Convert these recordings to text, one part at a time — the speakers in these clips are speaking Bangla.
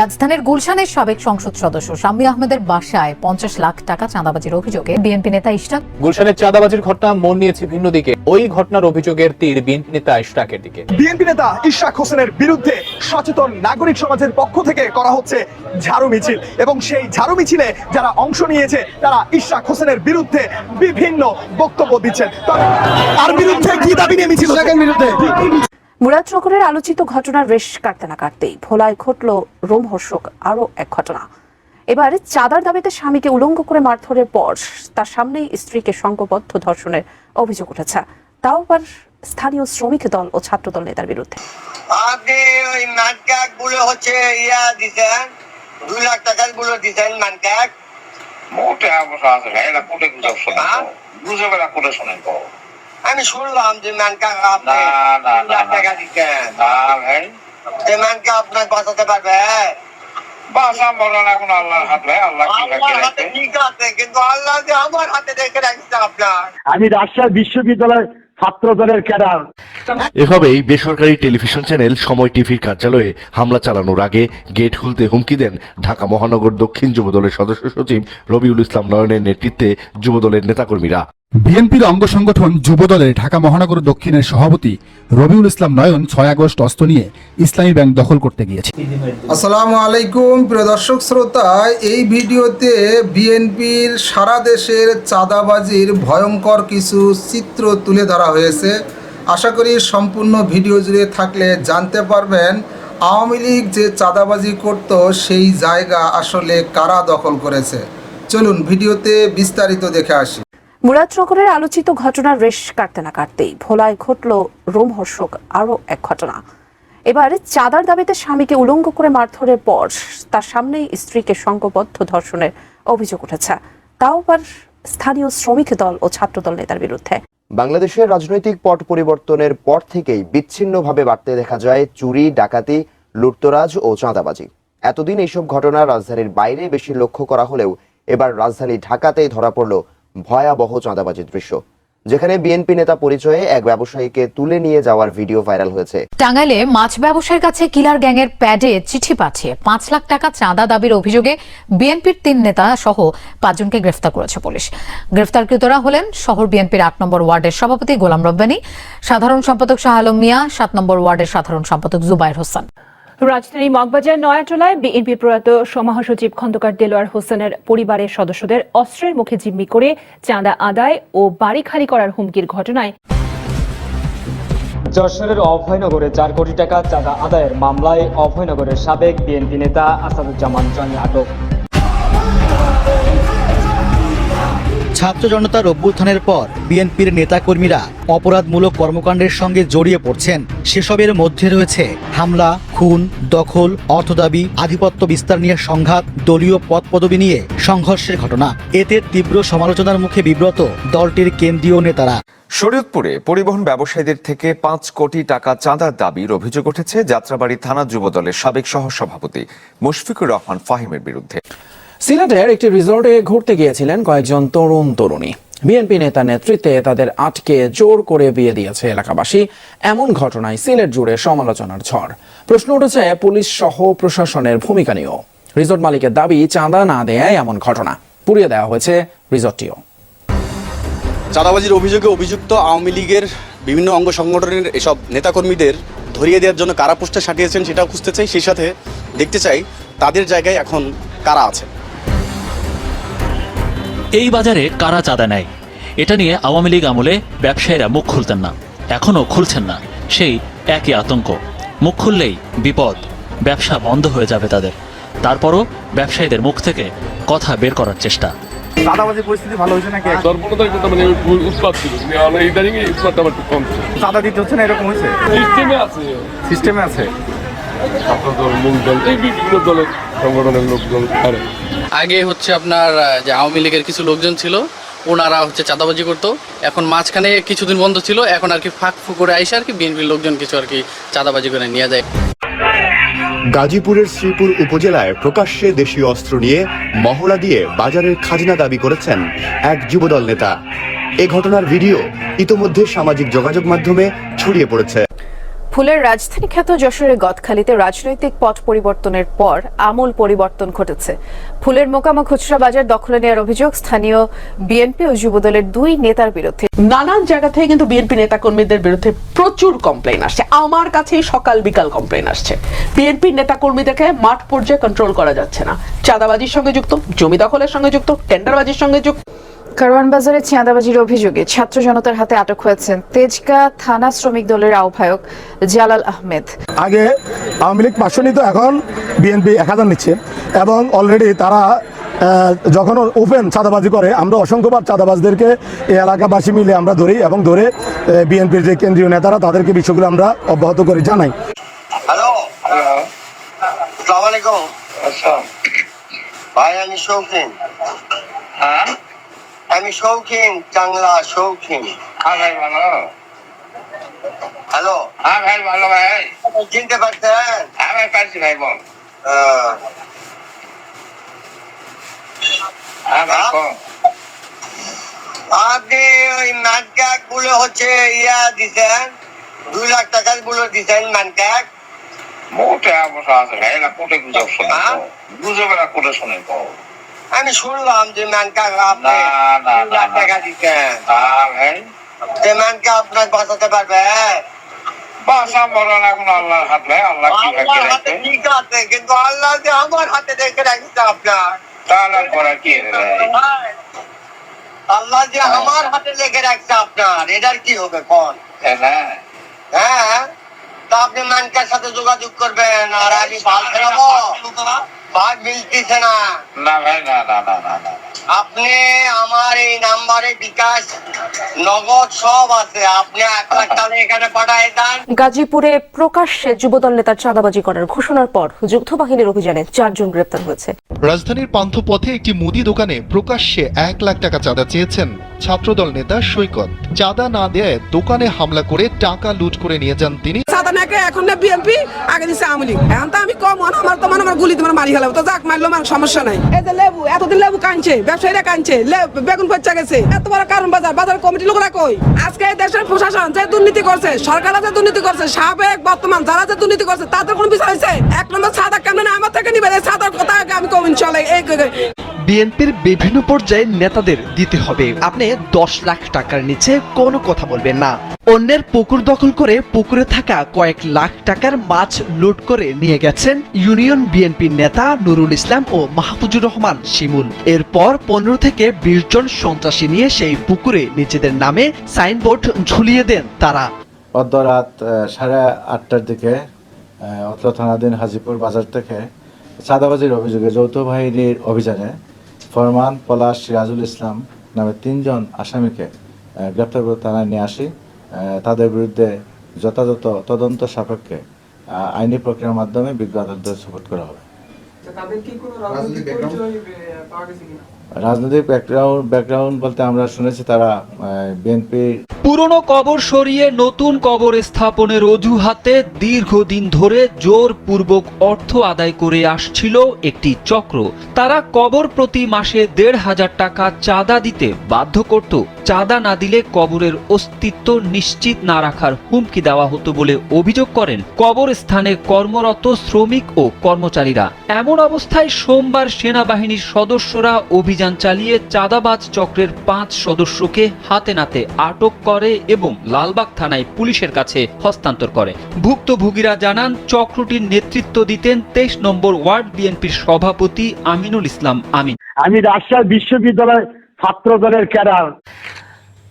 রাজধানীর গুলশানের সাবেক সংসদ সদস্য শাম্মী আহমেদের বাসায় পঞ্চাশ লাখ টাকা চাঁদাবাজির অভিযোগে বিএনপি নেতা ইশরাক। গুলশানের চাঁদাবাজির ঘটনা মন নিয়েছে ভিন্ন দিকে। ওই ঘটনার অভিযোগের তীর বিএনপি নেতা ইশরাকের দিকে। বিএনপি নেতা ইশরাক হোসেনের বিরুদ্ধে সচেতন নাগরিক সমাজের পক্ষ থেকে করা হচ্ছে ঝাড়ু মিছিল। এবং সেই ঝাড়ু মিছিলে যারা অংশ নিয়েছে তারা ইশরাক হোসেনের বিরুদ্ধে বিভিন্ন বক্তব্য দিচ্ছেন। তার বিরুদ্ধে কি দাবি নিয়ে মিছিল? বিরুদ্ধে। মুরাদনগরের আলোচিত ঘটনার রেশ কাটতে না কাটতেই ভোলায় ঘটল রোমহর্ষক আরও এক ঘটনা। এবার চাঁদার দাবিতে স্বামীকে উলঙ্গ করে মারধরের পর তার সামনেই স্ত্রীকে সংঘবদ্ধ ধর্ষণের অভিযোগ উঠেছে। তাও আবার স্থানীয় শ্রমিক দল ও ছাত্র দল নেতার বিরুদ্ধে। আপনি ওই মানকাকগুলো হচ্ছে ইয়া দিছেন দুই লাখ টাকারগুলো দিছেন মানকাক। মোটে অবশ্য আছে ভাই এরা কোটে গুজব হ্যাঁ? এরা কোটে শোনেন তো। আমি শুনলাম যে ম্যানকা আপনি। টাকা দিচ্ছেন মানকাক আপনার বাঁচাতে পারবে? এখন আল্লাহর হাত ভাই। আল্লাহ ঠিক আছে কিন্তু আল্লাহ যে আমার হাতে রেখে রাখছে আপনার। আমি রাজশাহী বিশ্ববিদ্যালয়ের ছাত্র দলের ক্যাডার। এভাবেই বেসরকারি টেলিভিশন চ্যানেল সময় টিভির কার্যালয়ে হামলা চালানোর আগে গেট খুলতে হুমকি দেন ঢাকা মহানগর দক্ষিণ যুবদলের সদস্য সচিব রবিউল ইসলাম নয়নের নেতৃত্বে যুবদলের নেতাকর্মীরা। বিএনপির অঙ্গ সংগঠন যুবদলের ঢাকা মহানগর দক্ষিণের সভাপতি রবিউল ইসলাম নয়ন ছয় আগস্ট অস্ত্র নিয়ে ইসলামী ব্যাংক দখল করতে গিয়েছে। আসসালামু আলাইকুম প্রিয় দর্শক শ্রোতা এই ভিডিওতে বিএনপির সারা দেশের চাঁদাবাজির ভয়ঙ্কর কিছু চিত্র তুলে ধরা হয়েছে। আশা করি সম্পূর্ণ ভিডিও জুড়ে থাকলে জানতে পারবেন আওয়ামী লীগ যে চাঁদাবাজি করত, সেই জায়গা আসলে কারা দখল করেছে। চলুন ভিডিওতে বিস্তারিত দেখে আসি। মুরাদনগরের আলোচিত ঘটনার রেশ কাটতে না কাটতেই ভোলায় ঘটল রোমহর্ষক আরও এক ঘটনা। এবার চাঁদার দাবিতে স্বামীকে উলঙ্গ করে মারধরের পর তার সামনেই স্ত্রীকে সংঘবদ্ধ ধর্ষণের অভিযোগ উঠেছে। তাও আবার স্থানীয় শ্রমিক দল ও ছাত্রদল নেতার বিরুদ্ধে। বাংলাদেশের রাজনৈতিক পট পরিবর্তনের পর থেকেই বিচ্ছিন্নভাবে বাড়তে দেখা যায় চুরি, ডাকাতি, লুটতরাজ ও চাঁদাবাজি। এতদিন এইসব ঘটনা রাজধানীর বাইরে বেশি লক্ষ্য করা হলেও এবার রাজধানী ঢাকাতেই ধরা পড়ল ভয়াবহ চাঁদাবাজির দৃশ্য। যেখানে বিএনপি নেতা পরিচয়ে এক ব্যবসায়ীকে তুলে নিয়ে যাওয়ার ভিডিও ভাইরাল হয়েছে। টাঙ্গাইলে মাছ ব্যবসায়ীর কাছে কিলার গ্যাংয়ের প্যাডে চিঠি পাঠিয়ে পাঁচ লাখ টাকা চাঁদা দাবির অভিযোগে বিএনপির তিন নেতা সহ পাঁচজনকে গ্রেফতার করেছে পুলিশ। গ্রেফতারকৃতরা হলেন শহর বিএনপির আট নম্বর ওয়ার্ডের সভাপতি গোলাম রব্বানী, সাধারণ সম্পাদক শাহ আলম মিয়া, সাত নম্বর ওয়ার্ডের সাধারণ সম্পাদক জুবাইর হোসেন। রাজধানী মগবাজার, নয়াটোলায় বিএনপি প্রয়াত সমাহসচিব খন্দকার দেলোয়ার হোসেনের পরিবারের সদস্যদের অস্ত্রের মুখে জিম্মি করে চাঁদা আদায় ও বাড়ি খালি করার হুমকির ঘটনায়। যশোরের অভয়নগরে চার কোটি টাকা চাঁদা আদায়ের মামলায় অভয়নগরের সাবেক বিএনপি নেতা আসাদুজ্জামান জনি আটক। ছাত্র জনতার অভ্যুত্থানের পর বিএনপির নেতাকর্মীরা অপরাধমূলক কর্মকাণ্ডের সঙ্গে জড়িয়ে পড়ছেন। সেসবের মধ্যে রয়েছে হামলা, খুন, দখল অর্থদাবি আধিপত্য বিস্তার নিয়ে সংঘাত, দলীয় পদ পদবি নিয়ে সংঘর্ষের ঘটনা। এতে তীব্র সমালোচনার মুখে বিব্রত দলটির কেন্দ্রীয় নেতারা। শরীয়তপুরে পরিবহন ব্যবসায়ীদের থেকে পাঁচ কোটি টাকা চাঁদার দাবির অভিযোগ উঠেছে যাত্রাবাড়ি থানা যুবদলের সাবেক সহসভাপতি মুশফিকুর রহমান ফাহিমের বিরুদ্ধে। সিলেটের একটি রিসোর্টে ঘুরতে গিয়েছিলেন কয়েকজন তরুণ তরুণী। বিএনপি নেতা নেতৃত্বে তাদের আটকে জোর করে বিয়ে দিয়েছে এলাকাবাসী। এমন ঘটনায় সিলেট জুড়ে সমালোচনার ঝড়। প্রশ্ন উঠেছে, পুলিশ সহ প্রশাসনের ভূমিকা নিয়েও। রিসোর্ট মালিকের দাবি, চাঁদা না দেয় এমন ঘটনা। পুড়িয়ে দেওয়া হয়েছে রিসোর্টটিও চাঁদাবাজির অভিযোগে অভিযুক্ত আওয়ামী লীগের বিভিন্ন অঙ্গ সংগঠনের এসব নেতাকর্মীদের ধরিয়ে দেওয়ার জন্য কারা পোস্টে সাটিয়েছেন সেটাও খুঁজতে চাই। সেই সাথে দেখতে চাই, তাদের জায়গায় এখন কারা আছে। এই বাজারে কারা চাঁদা নেয়? এটা নিয়ে আওয়ামী লীগ আমলে ব্যবসায়ীরা মুখ খুলতেন না। এখনও খুলছেন না। সেই একই আতঙ্ক। মুখ খুললেই বিপদ ব্যবসা বন্ধ হয়ে যাবে তাদের। তারপরও ব্যবসায়ীদের মুখ থেকে কথা বের করার চেষ্টা। চাঁদাবাজির পরিস্থিতি ভালো হয়েছে নাকি? সর্বপ্রথম কিন্তু মানে উৎপাদ ছিল। ইদানিং উৎপাদটা আবার একটু কম চাঁদা দিতে হচ্ছে না এরকম হয়েছে? সিস্টেমে আছে। সিস্টেমে আছে। ছাত্রদল মূল দল এই বিভিন্ন দলের সংগঠনের লোকজন আরে। আগে হচ্ছে আপনার যে আওয়ামী লীগের কিছু লোকজন ছিল ওনারা হচ্ছে চাঁদাবাজি করতো। এখন মাঝখানে কিছুদিন বন্ধ ছিল এখন আর কি ফাঁক ফুক করে আইসে আর কি বিএনপির লোকজন কিছু আর কি চাঁদাবাজি করে নিয়ে যায়। গাজীপুরের শ্রীপুর উপজেলায় প্রকাশ্যে দেশীয় অস্ত্র নিয়ে মহড়া দিয়ে বাজারের খাজনা দাবি করেছেন এক যুবদল নেতা। এ ঘটনার ভিডিও ইতোমধ্যে সামাজিক যোগাযোগ মাধ্যমে ছড়িয়ে পড়েছে। ফুলের রাজধানী খ্যাত যশোরের গদখালিতে রাজনৈতিক পট পরিবর্তনের পর আমূল পরিবর্তন ঘটেছে। ফুলের মোকামা খুচরা বাজার দখলে নেওয়ার অভিযোগ স্থানীয় বিএনপি ও যুবদলের দুই নেতার বিরুদ্ধে। নানান জায়গা থেকে কিন্তু বিএনপি নেতা কর্মীদের বিরুদ্ধে প্রচুর কমপ্লেন আসছে। আমার কাছে সকাল বিকাল কমপ্লেন আসছে। বিএনপি নেতা কর্মীদেরকে মাঠ পর্যায়ে কন্ট্রোল করা যাচ্ছে না। চাঁদাবাজির সঙ্গে যুক্ত, জমি দখলের সঙ্গে যুক্ত টেন্ডারবাজির সঙ্গে যুক্ত। কারওয়ান বাজারে চাঁদাবাজির অভিযোগে ছাত্র জনতার হাতে আটক হয়েছেন তেজকা থানা শ্রমিক দলের আহ্বায়ক জালাল আহমেদ। আগে আওয়ামী লীগ পাঁচশো নিত এখন বিএনপি এক হাজার নিচ্ছে। এবং অলরেডি তারা যখন ওপেন চাঁদাবাজি করে আমরা অসংখ্যবার চাঁদাবাজদেরকে এই এলাকাবাসী মিলে আমরা ধরি এবং ধরে বিএনপির যে কেন্দ্রীয় নেতারা তাদেরকে বিষয়গুলো আমরা অব্যাহত করে জানাই। হ্যালো? আলাইকুম। ভাই আমি শৌখিন। হ্যাঁ? আমি শৌখিন চাংলা শৌখিন। হ্যাঁ ভাই ভালো। হ্যালো? হ্যাঁ ভাই ভালো ভাই। চিনতে পারছেন? হ্যাঁ ভাই পারছি ভাই বল। হ্যাঁ ভাই আপনি ওই ম্যানক্যাকগুলো হচ্ছে ইয়া দিছেন দুই লাখ টাকারগুলো দিছেন ম্যানক্যাক। মোটে অবস্থা আছে ভাই না কোটে গুজব শুনে গুজব না কোটে শুনে আমি শুনলাম যে ম্যানক্যাক আপনি লাখ টাকা দিচ্ছেন। যে ম্যানক্যাক আপনার বাঁচাতে পারবে? বাসা বলো এখন আল্লাহর হাত ভাই আল্লাহ কি হাতে ঠিক আছে কিন্তু আল্লাহ যে আমার হাতে রেখে রাখছে আপনার। তাহলে আর কি আল্লাহ যে আমার হাতে লেগে রাখছে আপনার এটার কি হবে কোন? হ্যাঁ তা আপনি মানকার সাথে যোগাযোগ করবেন আর আমি ভালো ফেরাবো। ভাগ মিলতেছে না। না ভাই না না না না না। আপনি আমার এই নাম্বারে বিকাশ নগদ সব আছে। আপনি এক লাখ টাকা এখানে পাঠায় দেন। গাজীপুরে প্রকাশ্যে যুবদল নেতার চাঁদাবাজি করার ঘোষণার পর যৌথ বাহিনীর অভিযানে চারজন গ্রেপ্তার হয়েছে। রাজধানীর পান্থপথে একটি মুদি দোকানে প্রকাশ্যে এক লাখ টাকা চাঁদা চেয়েছেন ছাত্রদল নেতা সৈকত। চাঁদা না দেয় দোকানে হামলা করে টাকা লুট করে নিয়ে যান তিনি নাকে এখন না বিএনপি আগে দিছে আওয়ামী লীগ। এখন তো আমি কম আমার তো মানে আমার গুলি তোমার মারি গেলাম তো যাক, মারলো মানে সমস্যা নাই। এই যে লেবু, এতদিন লেবু কানছে ব্যবসায়ীরা কানছে বেগুন পচা গেছে। এত বড় কারণ বাজার বাজার কমিটি লোকরা কই? আজকে এই দেশের প্রশাসন যে দুর্নীতি করছে সরকার যে দুর্নীতি করছে, সাবেক বর্তমান যারা যে দুর্নীতি করছে, তাদের কোনো বিচার হয়েছে? এক নম্বর সাদা কেমন আমার থেকে নিবে? সাদার কথা আমি কম, ইনশাল্লাহ, এই বিএনপির বিভিন্ন পর্যায়ে নেতাদের দিতে হবে। আপনি দশ লাখ টাকার নিচে কোনো কথা বলবেন না। অন্যের পুকুর দখল করে পুকুরে থাকা কয়েক লাখ টাকার মাছ লুট করে নিয়ে গেছেন ইউনিয়ন বিএনপি নেতা নুরুল ইসলাম ও মাহফুজুর রহমান শিমুল। এরপর পনেরো থেকে বিশ জন সন্ত্রাসী নিয়ে সেই পুকুরে নিজেদের নামে সাইনবোর্ড ঝুলিয়ে দেন তারা। অর্ধরাত সাড়ে আটটার দিকে অত্র থানাধীন হাজিপুর বাজার থেকে চাঁদাবাজির অভিযোগে যৌথ বাহিনীর অভিযানে ফরমান পলাশ সিরাজুল ইসলাম নামে তিনজন আসামিকে গ্রেপ্তার করে থানায় নিয়ে আসি। তাদের বিরুদ্ধে যথাযথ তদন্ত সাপেক্ষে আইনি প্রক্রিয়ার মাধ্যমে বিজ্ঞ আদালতে সুপোর্ট করা হবে। রাজনৈতিক ব্যাকগ্রাউন্ড ব্যাকগ্রাউন্ড বলতে আমরা শুনেছি তারা বিএনপির পুরনো কবর সরিয়ে নতুন কবর স্থাপনের অজুহাতে দীর্ঘদিন ধরে জোরপূর্বক অর্থ আদায় করে আসছিল একটি চক্র। তারা কবর প্রতি মাসে দেড় হাজার টাকা চাঁদা দিতে বাধ্য করত। চাঁদা না দিলে কবরের অস্তিত্ব নিশ্চিত না রাখার হুমকি দেওয়া হতো বলে অভিযোগ করেন কবর স্থানে কর্মরত শ্রমিক ও কর্মচারীরা। এমন অবস্থায় সোমবার সেনাবাহিনীর সদস্যরা অভিযান চালিয়ে চাঁদাবাজ চক্রের পাঁচ সদস্যকে হাতে নাতে আটক করে এবং লালবাগ থানায় পুলিশের কাছে হস্তান্তর করে। ভুক্তভোগীরা জানান, চক্রটির নেতৃত্ব দিতেন তেইশ নম্বর ওয়ার্ড বিএনপির সভাপতি আমিনুল ইসলাম আমিন। আমি রাজশাহী বিশ্ববিদ্যালয় ছাত্র দলের ক্যাডার।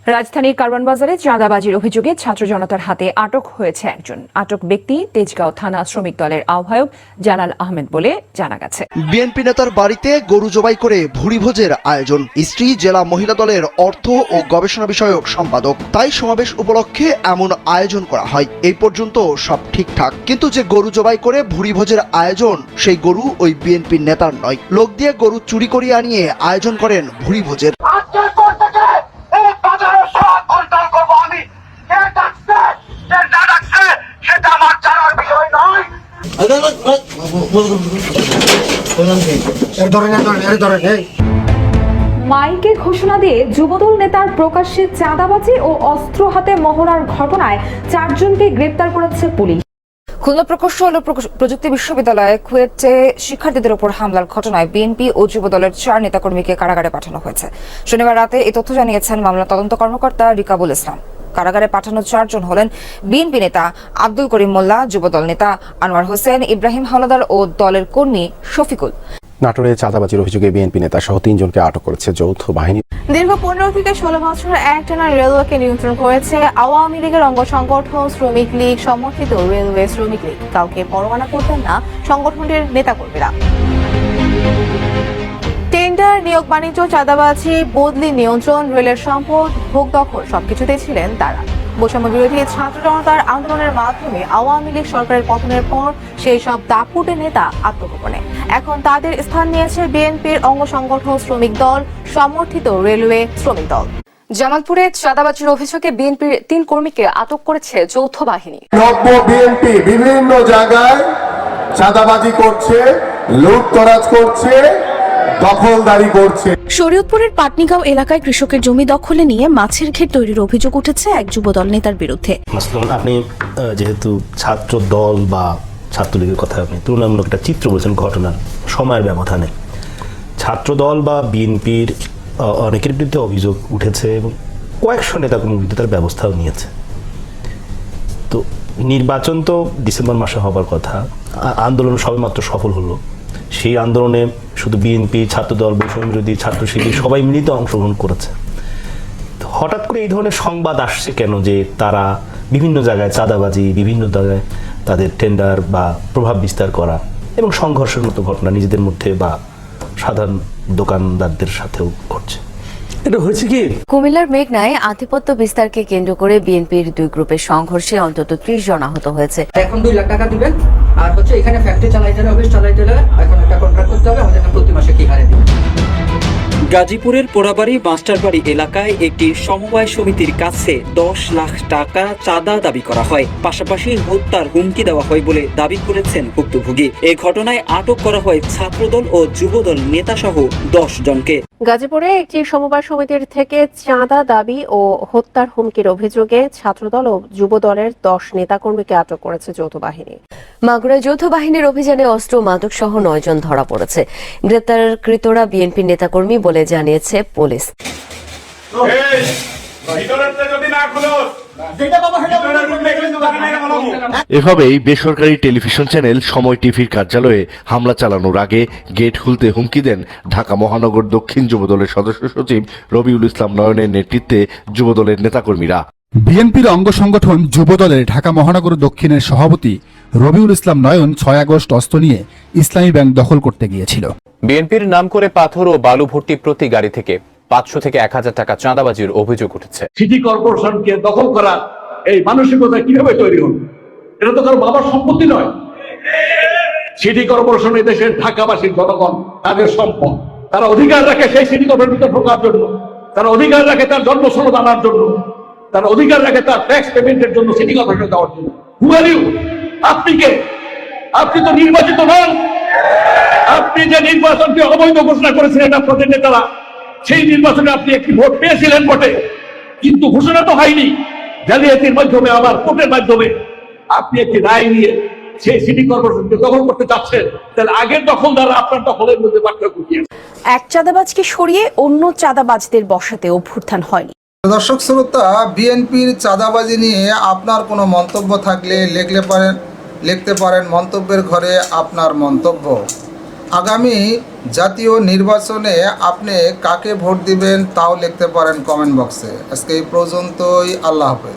রাজধানীর কারওয়ান বাজারে চাঁদাবাজির অভিযোগে ছাত্র জনতার হাতে আটক হয়েছে একজন। আটক ব্যক্তি তেজগাঁও থানা শ্রমিক দলের আহ্বায়ক জালাল আহমেদ বলে জানা গেছে। বিএনপি নেতার বাড়িতে গরু জবাই করে ভুরিভোজের আয়োজন। স্ত্রী জেলা মহিলা দলের অর্থ ও গবেষণা বিষয়ক সম্পাদক। তাই সমাবেশ উপলক্ষে এমন আয়োজন করা হয়। এই পর্যন্ত সব ঠিকঠাক। কিন্তু যে গরু জবাই করে ভুরিভোজের আয়োজন সেই গরু ওই বিএনপি নেতার নয়। লোক দিয়ে গরু চুরি করিয়ে আনিয়ে আয়োজন করেন ভুরিভোজের সেটা আমার জানার বিষয় নয় মাইকে ঘোষণা দিয়ে যুবদল নেতার প্রকাশ্যে চাঁদাবাজি ও অস্ত্র হাতে মহড়ার ঘটনায় চারজনকে গ্রেপ্তার করেছে পুলিশ। খুলনা প্রকৌশল ও প্রযুক্তি বিশ্ববিদ্যালয়ে কুয়েটে শিক্ষার্থীদের উপর হামলার ঘটনায় বিএনপি ও যুবদলের চার নেতাকর্মীকে কারাগারে পাঠানো হয়েছে। শনিবার রাতে এই তথ্য জানিয়েছেন মামলা তদন্ত কর্মকর্তা রিকাবুল ইসলাম। কারাগারে পাঠানো চারজন হলেন বিএনপি নেতা আব্দুল করিম মোল্লা যুবদল নেতা আনোয়ার হোসেন ইব্রাহিম হাওলাদার ও দলের কর্মী শফিকুল। নাটোরে চাঁদাবাজির অভিযোগে বিএনপি নেতা সহ তিনজনকে আটক করেছে যৌথ বাহিনী। দীর্ঘ পনেরো থেকে ষোলো বছর একটানা রেলওয়েকে নিয়ন্ত্রণ করেছে আওয়ামী লীগের অঙ্গ সংগঠন শ্রমিক লীগ সমর্থিত রেলওয়ে শ্রমিক লীগ। কাউকে পরোয়ানা করতেন না সংগঠনটির নেতাকর্মীরা। টেন্ডার নিয়োগ বাণিজ্য, চাঁদাবাজি, বদলি নিয়ন্ত্রণ, রেলের সম্পদ, ভোগ দখল, সবকিছুতেই ছিলেন তারা। বৈষম্য বিরোধী ছাত্র জনতার আন্দোলনের মাধ্যমে আওয়ামী লীগ সরকারের পতনের পর সেই সব দাপুটে নেতা আত্মগোপনে। এখন তাদের স্থান নিয়েছে বিএনপির অঙ্গ সংগঠন শ্রমিক দল, সমর্থিত রেলওয়ে শ্রমিক দল। জামালপুরে চাঁদাবাজির অভিযোগে বিএনপির তিন কর্মীকে আটক করেছে যৌথ বাহিনী। নব্য বিএনপি বিভিন্ন জায়গায় চাঁদাবাজি করছে, লুটতরাজ করছে দখলদারি করছে। শরীয়তপুরের পাটনিগাঁও এলাকায় কৃষকের জমি দখলে নিয়ে মাছের ঘের তৈরির অভিযোগ উঠেছে এক যুবদল নেতার বিরুদ্ধে। মাসলুন আপনি যেহেতু ছাত্র দল বা ছাত্রলীগের কথা আপনি তুলনামূলক একটা চিত্র বলছেন ঘটনার সময়ের ব্যবধানে। ছাত্র দল বা বিএনপির অনেকের বিরুদ্ধে অভিযোগ উঠেছে এবং কয়েকশো নেতা কোনো বিরুদ্ধে তার ব্যবস্থাও নিয়েছে। তো নির্বাচন তো ডিসেম্বর মাসে হবার কথা। আন্দোলন সবেমাত্র সফল হলো। সেই আন্দোলনে শুধু বিএনপি ছাত্রদল বৈষম্য বিরোধী ছাত্র শিবির সবাই মিলিত অংশগ্রহণ করেছে। হঠাৎ করে এই ধরনের সংবাদ আসছে কেন যে তারা বিভিন্ন জায়গায় চাঁদাবাজি বিভিন্ন জায়গায় তাদের টেন্ডার বা প্রভাব বিস্তার করা এবং সংঘর্ষের মতো ঘটনা নিজেদের মধ্যে বা সাধারণ দোকানদারদের সাথেও ঘটছে। এটা হয়েছে কি? কুমিল্লার মেঘনায় আধিপত্য বিস্তারকে কেন্দ্র করে বিএনপির দুই গ্রুপের সংঘর্ষে অন্তত ত্রিশ জন আহত হয়েছে। এখন দুই লাখ টাকা দিবেন? আর হচ্ছে এখানে ফ্যাক্টরি চালাইতে হলে অফিস চালাইতে হলে এখন একটা কন্ট্রাক্ট করতে হবে, আমাদের প্রতি মাসে কি হারে দিবেন গাজীপুরের পোড়াবাড়ি মাস্টারবাড়ি এলাকায় একটি সমবায় সমিতির কাছে দশ লাখ টাকা চাঁদা দাবি করা হয়। পাশাপাশি হত্যার হুমকি দেওয়া হয় বলে দাবি করেছেন ভুক্তভোগী। এ ঘটনায় আটক করা হয় ছাত্রদল ও যুবদল নেতাসহ দশ জনকে। গাজীপুরে একটি সমবায় সমিতির থেকে চাঁদা দাবি ও হত্যার হুমকির অভিযোগে ছাত্রদল ও যুব দলের দশ নেতাকর্মীকে আটক করেছে যৌথ বাহিনী। মাগুরায় যৌথ বাহিনীর অভিযানে অস্ত্র মাদক সহ নয় জন ধরা পড়েছে। গ্রেপ্তারকৃতরা বিএনপি নেতাকর্মী বলে জানিয়েছে পুলিশ। এভাবেই বেসরকারি টেলিভিশন চ্যানেল সময় টিভির কার্যালয়ে হামলা চালানোর আগে গেট খুলতে হুমকি দেন ঢাকা মহানগর দক্ষিণ যুবদলের সদস্য সচিব রবিউল ইসলাম নয়নের নেতৃত্বে যুবদলের নেতাকর্মীরা। বিএনপির অঙ্গ সংগঠন যুবদলের ঢাকা মহানগর দক্ষিণের সভাপতি রবিউল ইসলাম নয়ন ছয় আগস্ট অস্ত্র নিয়ে ইসলামী ব্যাংক দখল করতে গিয়েছিল। বিএনপির নাম করে পাথর ও বালু ভর্তি প্রতি গাড়ি থেকে পাঁচশো থেকে এক হাজার টাকা চাঁদাবাজির অভিযোগ উঠেছে। সিটি কর্পোরেশনকে দখল করা এই মানসিকতা কীভাবে তৈরি হল? এটা তো কারও বাবার সম্পত্তি নয়। সিটি কর্পোরেশন দেশের ঢাকাবাসীর জনগণ, তাদের সম্পদ। তারা অধিকার রাখে সেই সিটি কর্পোরেশনকে ঢোকার জন্য। তারা অধিকার রাখে তার জন্ম সনদ আনার জন্য। তারা অধিকার রাখে তার ট্যাক্স পেমেন্টের জন্য সিটি কর্পোরেশন দেওয়ার জন্য। হু আপনি কে? আপনি তো নির্বাচিত নন। আপনি যে নির্বাচনকে অবৈধ ঘোষণা করেছেন করেছিলেন আপনাদের নেতারা সেই নির্বাচনে আপনি একটি ভোট পেয়েছিলেন বটে। কিন্তু ঘোষণা তো হয়নি। জালিয়াতির মাধ্যমে আবার কোর্টের মাধ্যমে আপনি একটি রায় নিয়ে সেই সিটি কর্পোরেশনকে দখল করতে চাচ্ছেন। তাহলে আগের দখলদাররা আপনার দখলের মধ্যে পার্থক্য কি এক চাঁদাবাজকে সরিয়ে অন্য চাঁদাবাজদের বসাতে অভ্যুত্থান হয়নি। দর্শক শ্রোতা বিএনপির চাঁদাবাজি নিয়ে আপনার কোনো মন্তব্য থাকলে লিখলে পারেন লিখতে পারেন মন্তব্যের ঘরে আপনার মন্তব্য। আগামী জাতীয় নির্বাচনে আপনি কাকে ভোট দিবেন তাও লিখতে পারেন কমেন্ট বক্সে। আজকে এই পর্যন্তই, আল্লাহ হাফেজ।